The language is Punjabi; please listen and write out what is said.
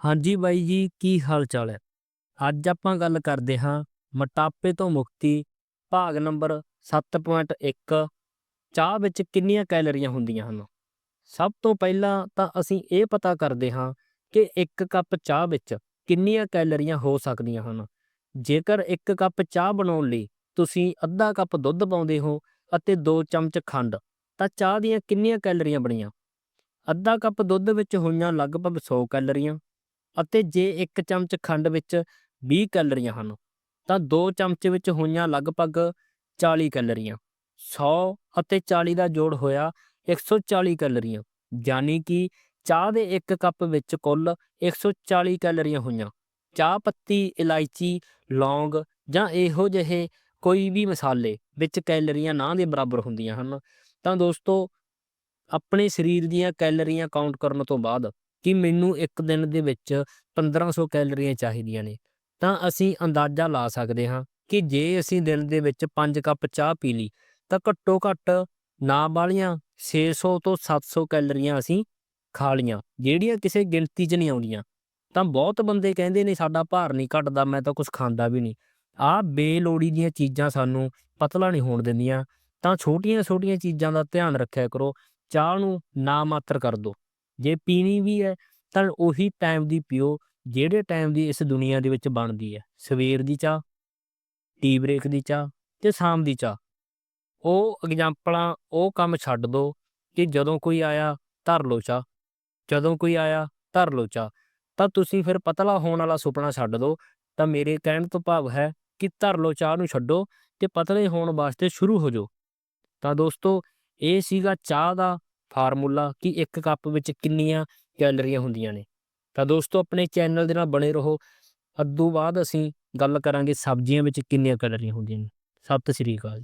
ਹਾਂਜੀ ਬਾਈ ਜੀ, ਕੀ ਹਾਲ ਚਾਲ ਹੈ? ਅੱਜ ਆਪਾਂ ਗੱਲ ਕਰਦੇ ਹਾਂ ਮੋਟਾਪੇ ਤੋਂ ਮੁਕਤੀ, ਭਾਗ ਨੰਬਰ 7.1 ਚਾਹ ਵਿੱਚ ਕਿੰਨੀਆਂ ਕੈਲਰੀਆਂ ਹੁੰਦੀਆਂ ਹਨ? ਸਭ ਤੋਂ ਪਹਿਲਾਂ ਤਾਂ ਅਸੀਂ ਇਹ ਪਤਾ ਕਰਦੇ ਹਾਂ ਕਿ ਇੱਕ ਕੱਪ ਚਾਹ ਵਿੱਚ ਕਿੰਨੀਆਂ ਕੈਲਰੀਆਂ ਹੋ ਸਕਦੀਆਂ ਹਨ? ਜੇਕਰ ਇੱਕ ਕੱਪ ਚਾਹ ਬਣਾਉਣ ਲਈ ਤੁਸੀਂ ਅੱਧਾ ਕੱਪ ਦੁੱਧ ਪਾਉਂਦੇ ਹੋ ਅਤੇ 2 ਚਮਚ ਖੰਡ, ਤਾਂ ਚਾਹ ਦੀਆਂ ਕਿੰਨੀਆਂ ਕੈਲਰੀਆਂ ਬਣੀਆਂ? ਅੱਧਾ ਕੱਪ ਦੁੱਧ ਵਿੱਚ ਹੋਈਆਂ ਲਗਭਗ 100 ਕੈਲਰੀਆਂ ਅਤੇ ਜੇ ਇੱਕ ਚਮਚ ਖੰਡ ਵਿੱਚ 20 ਕੈਲਰੀਆਂ ਹਨ, ਤਾਂ 2 ਚਮਚ ਵਿੱਚ ਹੋਈਆਂ ਲਗਭਗ 40 ਕੈਲਰੀਆਂ 100 ਅਤੇ 40 ਦਾ ਜੋੜ ਹੋਇਆ 140 ਕੈਲਰੀਆਂ, ਯਾਨੀ ਕਿ ਚਾਹ ਦੇ ਇੱਕ ਕੱਪ ਵਿੱਚ ਕੁੱਲ 140 ਕੈਲਰੀਆਂ ਹੋਈਆਂ। ਚਾਹ ਪੱਤੀ, ਇਲਾਇਚੀ, ਲੌਂਗ ਜਾਂ ਇਹੋ ਜਿਹੇ ਕੋਈ ਵੀ ਮਸਾਲੇ ਵਿੱਚ ਕੈਲਰੀਆਂ ਨਾ ਦੇ ਬਰਾਬਰ ਹੁੰਦੀਆਂ ਹਨ, ਤਾਂ ਦੋਸਤੋ, ਆਪਣੇ ਸਰੀਰ ਦੀਆਂ ਕੈਲਰੀਆਂ ਕਾਊਂਟ ਕਰਨ ਤੋਂ ਬਾਅਦ ਕਿ ਮੈਨੂੰ ਇੱਕ ਦਿਨ ਦੇ ਵਿੱਚ 1500 ਕੈਲਰੀਆਂ ਚਾਹੀਦੀਆਂ ਨੇ। ਤਾਂ ਅਸੀਂ ਅੰਦਾਜ਼ਾ ਲਾ ਸਕਦੇ ਹਾਂ ਕਿ ਜੇ ਅਸੀਂ ਦਿਨ ਦੇ ਵਿੱਚ 5 ਕੱਪ ਚਾਹ ਪੀ ਲਈ, ਤਾਂ ਘੱਟੋ ਘੱਟ ਨਾ ਵਾਲੀਆਂ 600 ਤੋਂ 700 ਕੈਲਰੀਆਂ ਅਸੀਂ ਖਾ ਲੀਆਂ ਜਿਹੜੀਆਂ ਕਿਸੇ ਗਿਣਤੀ 'ਚ ਨਹੀਂ ਆਉਂਦੀਆਂ। ਤਾਂ ਬਹੁਤ ਬੰਦੇ ਕਹਿੰਦੇ ਨੇ, ਸਾਡਾ ਭਾਰ ਨਹੀਂ ਘਟਦਾ, ਮੈਂ ਤਾਂ ਕੁਝ ਖਾਂਦਾ ਵੀ ਨਹੀਂ। ਆਹ ਬੇਲੋੜੀ ਦੀਆਂ ਚੀਜ਼ਾਂ ਸਾਨੂੰ ਪਤਲਾ ਨਹੀਂ ਹੋਣ ਦਿੰਦੀਆਂ। ਤਾਂ ਛੋਟੀਆਂ-ਛੋਟੀਆਂ ਚੀਜ਼ਾਂ ਦਾ ਧਿਆਨ ਰੱਖਿਆ ਕਰੋ, ਚਾਹ ਨੂੰ ਨਾ ਮਾਤਰ ਕਰ ਦਿਓ। ਜੇ ਪੀਣੀ ਵੀ ਹੈ, ਤਾਂ ਉਹੀ ਟਾਈਮ ਦੀ ਪੀਓ, ਜਿਹੜੇ ਟਾਈਮ ਦੀ ਇਸ ਦੁਨੀਆ ਦੇ ਵਿੱਚ ਬਣਦੀ ਹੈ। ਸਵੇਰ ਦੀ ਚਾਹ ਟੀ ਬ੍ਰੇਕ ਦੀ ਚਾਹ ਤੇ ਸ਼ਾਮ ਦੀ ਚਾਹ। ਉਹ ਐਗਜ਼ਾਮਪਲਾਂ ਉਹ ਕੰਮ ਛੱਡ ਦਿਓ ਕਿ ਜਦੋਂ ਕੋਈ ਆਇਆ, ਧਰ ਲਓ ਚਾਹ। ਜਦੋਂ ਕੋਈ ਆਇਆ, ਧਰ ਲਓ ਚਾਹ। ਤਾਂ ਤੁਸੀਂ ਫਿਰ ਪਤਲਾ ਹੋਣ ਵਾਲਾ ਸੁਪਨਾ ਛੱਡ ਦਿਓ ਤਾਂ ਮੇਰੇ ਕਹਿਣ ਤੋਂ ਭਾਵ ਹੈ ਕਿ ਧਰ ਲਓ ਚਾਹ ਨੂੰ ਛੱਡੋ ਤੇ ਪਤਲੇ ਹੋਣ ਵਾਸਤੇ ਸ਼ੁਰੂ ਹੋ ਜਾਓ। ਤਾਂ ਦੋਸਤੋ, ਇਹ ਸੀਗਾ ਚਾਹ ਦਾ ਫਾਰਮੂਲਾ ਕਿ ਇੱਕ ਕੱਪ ਵਿੱਚ ਕਿੰਨੀਆਂ ਕੈਲਰੀਆਂ ਹੁੰਦੀਆਂ ਨੇ। ਤਾਂ ਦੋਸਤੋ, ਆਪਣੇ ਚੈਨਲ ਦੇ ਨਾਲ ਬਣੇ ਰਹੋ। ਅੱਦੂ ਬਾਅਦ ਅਸੀਂ ਗੱਲ ਕਰਾਂਗੇ ਸਬਜ਼ੀਆਂ ਵਿੱਚ ਕਿੰਨੀਆਂ ਕੈਲਰੀਆਂ ਹੁੰਦੀਆਂ ਨੇ। ਸਤਿ ਸ੍ਰੀ ਅਕਾਲ